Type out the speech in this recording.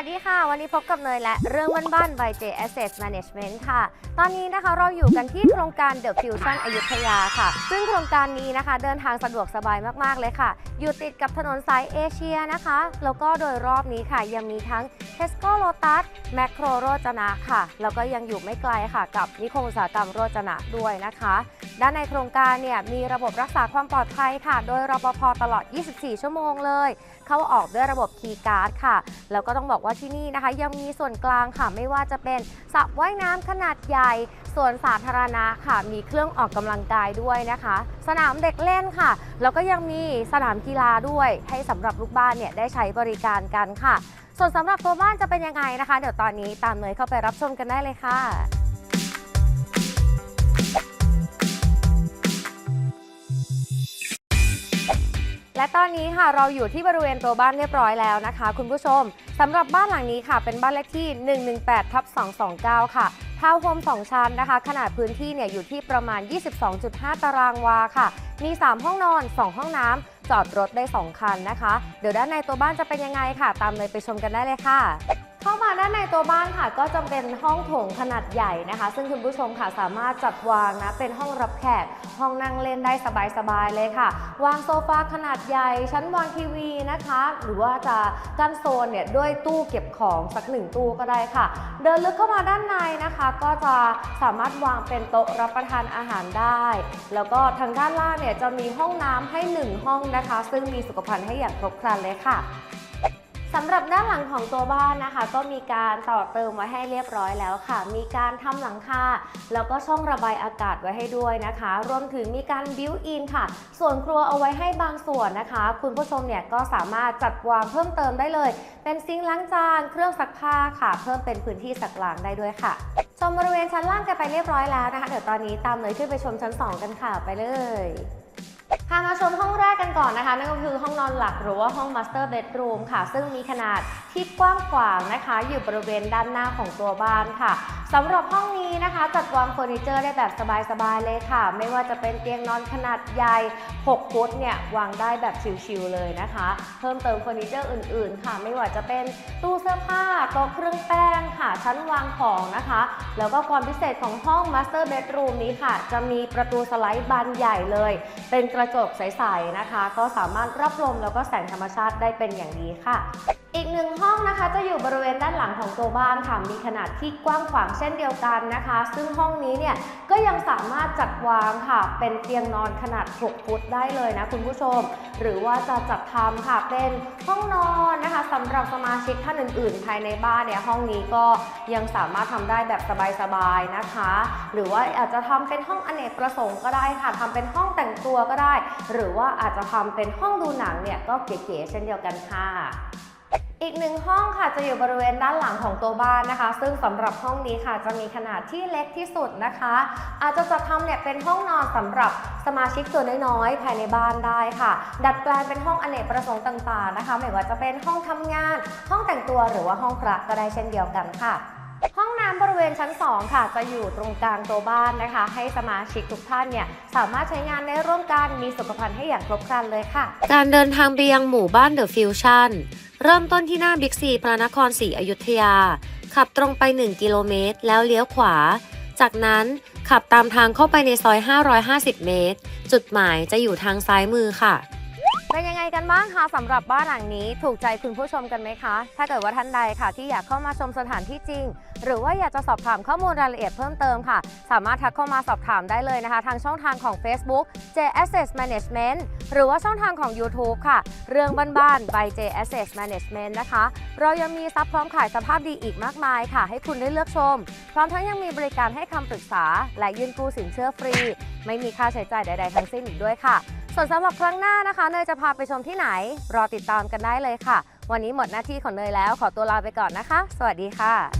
วันนี้พบกับเนยและเรื่องบ้านๆ by J Asset Management ค่ะ ตอนนี้นะคะเราอยู่กันที่โครงการ The Fusion อยุธยาค่ะ ซึ่งโครงการนี้นะคะ เดินทางสะดวกสบายมากๆเลยค่ะ อยู่ติดกับถนนสายเอเชียนะคะ แล้วก็โดยรอบนี้ค่ะยังมีทั้ง Tesco Lotus Macro โรจนะค่ะ แล้วก็ยังอยู่ไม่ไกลค่ะ กับนิคมอุตสาหกรรมโรจนะด้วยนะคะ ด้านในโครงการเนี่ยมีระบบรักษาความปลอดภัยค่ะ โดยรปภตลอด 24 ชั่วโมงเลย เข้าออกด้วยระบบคีย์การ์ดค่ะ แล้วก็ต้องบอกว่าที่นี่นะคะ ยังมีส่วนกลางค่ะ ไม่ว่าจะเป็นสระว่ายน้ำขนาดใหญ่ส่วนสาธารณะค่ะ มีเครื่องออกกำลังกายด้วยนะคะ สนามเด็กเล่นค่ะ แล้วก็ยังมีสนามกีฬาด้วย ให้สำหรับลูกบ้านเนี่ยได้ใช้บริการกันค่ะ ส่วนสำหรับตัวบ้านจะเป็นยังไงนะคะ เดี๋ยวตอนนี้ตามเนยเข้าไปรับชมกันได้เลยค่ะ และตอนนี้ค่ะเราอยู่ที่บริเวณตัวบ้านเรียบร้อยแล้วนะคะ คุณผู้ชมสำหรับบ้านหลังนี้ค่ะ เป็นบ้านเลขที่ 118ทับ229 ค่ะทาวน์โฮม2 ชั้นนะคะ ขนาดพื้นที่เนี่ยอยู่ที่ประมาณ 22.5 ตารางวาค่ะ มี 3 ห้องนอน 2 ห้องน้ำจอดรถได้ 2 คันนะคะ เดี๋ยวด้านในตัวบ้านจะเป็นยังไงค่ะ ตามเลยไปชมกันได้เลยค่ะ เข้ามาด้านในตัวบ้านค่ะ ก็จะเป็นห้องโถงขนาดใหญ่นะคะ ซึ่งคุณผู้ชมค่ะสามารถจัดวางนะเป็นห้องรับแขก ห้องนั่งเล่นได้สบายๆเลยค่ะ วางโซฟาขนาดใหญ่ ชั้นวางทีวีนะคะ หรือว่าจะกั้นโซนเนี่ยด้วยตู้เก็บของสักหนึ่งตู้ก็ได้ค่ะ เดินลึกเข้ามาด้านในนะคะ ก็จะสามารถวางเป็นโต๊ะรับประทานอาหารได้ แล้วก็ทางด้านล่างเนี่ยจะมีห้องน้ำให้หนึ่งห้องนะคะ ซึ่งมีสุขภัณฑ์ให้อย่างครบครันเลยค่ะ สำหรับด้านหลังของตัวบ้านนะคะ ก็มีการต่อเติมไว้ให้เรียบร้อยแล้วค่ะ มีการทำหลังคาแล้วก็ช่องระบายอากาศไว้ให้ด้วยนะคะ รวมถึงมีการบิวอินค่ะ ส่วนครัวเอาไว้ให้บางส่วนนะคะ คุณผู้ชมเนี่ยก็สามารถจัดวางเพิ่มเติมได้เลย เป็นซิงค์ล้างจานเครื่องซักผ้าค่ะ เพิ่มเป็นพื้นที่สักล้างได้ด้วยค่ะชมบริเวณชั้นล่างกันไปเรียบร้อยแล้วนะคะ เดี๋ยวตอนนี้ตามเลยขึ้นไปชมชั้น 2 กันค่ะไปเลย พามาชมห้องแรกกันก่อนนะคะ นั่นก็คือห้องนอนหลักหรือว่าห้อง Master Bedroom ค่ะ ซึ่งมีขนาดที่กว้างขวางนะคะ อยู่บริเวณด้านหน้าของตัวบ้านค่ะสำหรับห้องนี้นะคะ จัดวางเฟอร์นิเจอร์ได้แบบสบายๆเลยค่ะ ไม่ว่าจะเป็นเตียงนอนขนาดใหญ่ 6 ฟุตเนี่ยวางได้แบบชิลๆเลยนะคะ เพิ่มเติมเฟอร์นิเจอร์อื่นๆ ค่ะ ไม่ว่าจะเป็นตู้เสื้อผ้าโต๊ะเครื่องแป้งค่ะ ชั้นวางของนะคะ แล้วก็ความพิเศษของห้อง Master Bedroom นี้ค่ะ จะมีประตูสไลด์บานใหญ่เลย เป็นกระจกกใสๆนะคะ ก็สามารถรับลมแล้วก็แสงธรรมชาติได้เป็นอย่างดีค่ะ อีกหนึ่งห้อง นะคะจะอยู่บริเวณด้านหลังของตัวบ้านค่ะ มีขนาดที่กว้างขวางเช่นเดียวกันนะคะ ซึ่งห้องนี้เนี่ยก็ยังสามารถจัดวางค่ะ เป็นเตียงนอนขนาด 6 ฟุตได้เลยนะคุณผู้ชม หรือว่าจะจัดทำค่ะเป็นห้องนอนนะคะสำหรับสมาชิกท่านอื่น ๆ ภายในบ้านเนี่ยห้องนี้ก็ยังสามารถทำได้แบบสบาย ๆ นะคะ หรือว่าอาจจะทำเป็นห้องอเนกประสงค์ก็ได้ค่ะทำเป็นห้องแต่งตัวก็ได้ หรือว่าอาจจะทำเป็นห้องดูหนังเนี่ยก็เก๋ๆเช่นเดียวกันค่ะ อีกหนึ่งห้องค่ะจะอยู่บริเวณด้านหลังของตัวบ้านนะคะ ซึ่งสำหรับห้องนี้ค่ะจะมีขนาดที่เล็กที่สุดนะคะ อาจจะจัดทำเนี่ยเป็นห้องนอนสำหรับสมาชิกตัวน้อยๆภายในบ้านได้ค่ะ ดัดแปลงเป็นห้องอเนกประสงค์ต่างๆนะคะ ไม่ว่าจะเป็นห้องทำงาน ห้องแต่งตัวหรือว่าห้องพระก็ได้เช่นเดียวกันค่ะห้องน้ำบริเวณชั้น 2 ค่ะ จะอยู่ตรงกลางตัวบ้านนะคะ ให้สมาชิกทุกท่านเนี่ยสามารถใช้งานได้ร่วมกันมีสุขภัณฑ์ให้อย่างครบครันเลยค่ะ การเดินทางไปยังหมู่บ้านเดอะฟิวชั่น เริ่มต้นที่หน้าบิ๊กซีพระนครศรีอยุธยา ขับตรงไป 1 กิโลเมตร แล้วเลี้ยวขวา จากนั้นขับตามทางเข้าไปในซอย 550 เมตร จุดหมายจะอยู่ทางซ้ายมือค่ะ เป็นยังไงกันบ้างคะสำหรับบ้านหลังนี้ถูกใจคุณผู้ชมกันไหมคะ ถ้าเกิดว่าท่านใดค่ะ ที่อยากเข้ามาชมสถานที่จริง หรือว่าอยากจะสอบถามข้อมูลรายละเอียดเพิ่มเติมค่ะ สามารถทักเข้ามาสอบถามได้เลยนะคะ ทางช่องทางของ Facebook J Asset Management หรือว่าช่องทางของ YouTube ค่ะ เรื่องบ้านๆ by J Asset Management นะคะ เรายังมีซับพร้อมขายสภาพดีอีกมากมายค่ะ ให้คุณได้เลือกชม พร้อมทั้งยังมีบริการให้คำปรึกษา และยื่นกู้สินเชื่อฟรี ไม่มีค่าใช้จ่ายใด ๆ ทั้งสิ้นอีกด้วยค่ะ ส่วนสำหรับครั้งหน้านะคะ เนยจะพาไปชมที่ไหน รอติดตามกันได้เลยค่ะ วันนี้หมดหน้าที่ของเนยแล้วขอตัวลาไปก่อนนะคะ สวัสดีค่ะ